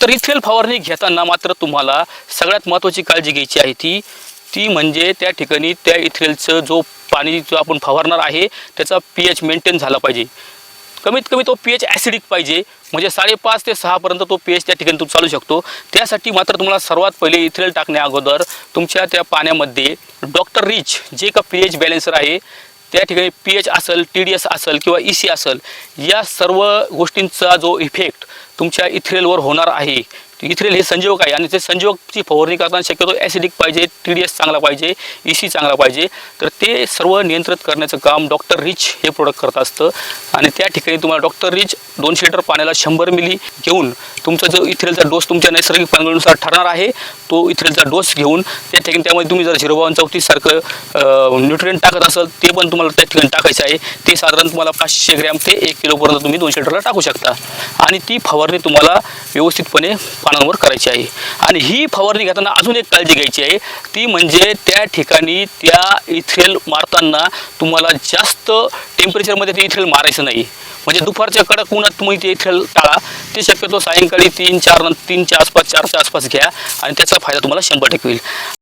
तर इथेल फवारणी घेताना मात्र तुम्हाला सगळ्यात महत्त्वाची काळजी घ्यायची आहे ती. ती म्हणजे त्या ठिकाणी त्या इथेलचं जो पाणी जो आपण फवारणार आहे त्याचा पी एच मेंटेन झाला पाहिजे. कमीत कमी तो पी एच ॲसिडिक पाहिजे. म्हणजे साडेपाच ते सहापर्यंत तो पी एच त्या ठिकाणी तो चालू शकतो. त्यासाठी मात्र तुम्हाला सर्वात पहिले इथेल टाकण्या अगोदर तुमच्या त्या पाण्यामध्ये डॉक्टर रिच जे का पी एच बॅलेन्सर आहे त्या ठिकाणी पी एच असेल टी डी एस असेल किंवा ई सी असेल या सर्व गोष्टींचा जो इफेक्ट तुमच्या इथ्रेलवर होणार आहे. इथ्रेल हे संजीवक आहे आणि ते संजीवकची फवारणी करताना शक्यतो ॲसिडिक पाहिजे टी डी एस चांगला पाहिजे ई सी चांगला पाहिजे. तर ते सर्व नियंत्रित करण्याचं काम डॉक्टर रिच हे प्रोडक्ट करत असतं. आणि त्या ठिकाणी तुम्हाला डॉक्टर रिच दोनशे लिटर पाण्याला शंभर मिली घेऊन तुमचा जो इथ्रेलचा डोस तुमच्या नैसर्गिक पानगळीनुसार ठरणार आहे तो इथ्रेलचा डोस घेऊन त्या ठिकाणी त्यामध्ये तुम्ही जर झिरो बावन चौतीससारखं न्यूट्रिएंट टाकत असाल ते पण तुम्हाला त्या ठिकाणी टाकायचं आहे. ते साधारण तुम्हाला पाचशे ग्रॅम ते एक किलोपर्यंत तुम्ही दोनशे लिटरला टाकू शकता. आणि ती फवारणी तुम्हाला व्यवस्थितपणे पानांवर करायची आहे. आणि ही फवारणी घेताना अजून एक काळजी घ्यायची आहे. ती म्हणजे त्या ठिकाणी त्या इथेल मारताना तुम्हाला जास्त टेम्परेचरमध्ये ते इथेल मारायचं नाही. म्हणजे दुपारच्या कडक उन्हात तुम्ही ते इथेल टाळा. ते शक्यतो सायंकाळी तीन चार तीनच्या आसपास चारच्या आसपास घ्या आणि त्याचा फायदा तुम्हाला शंभर टक्के होईल.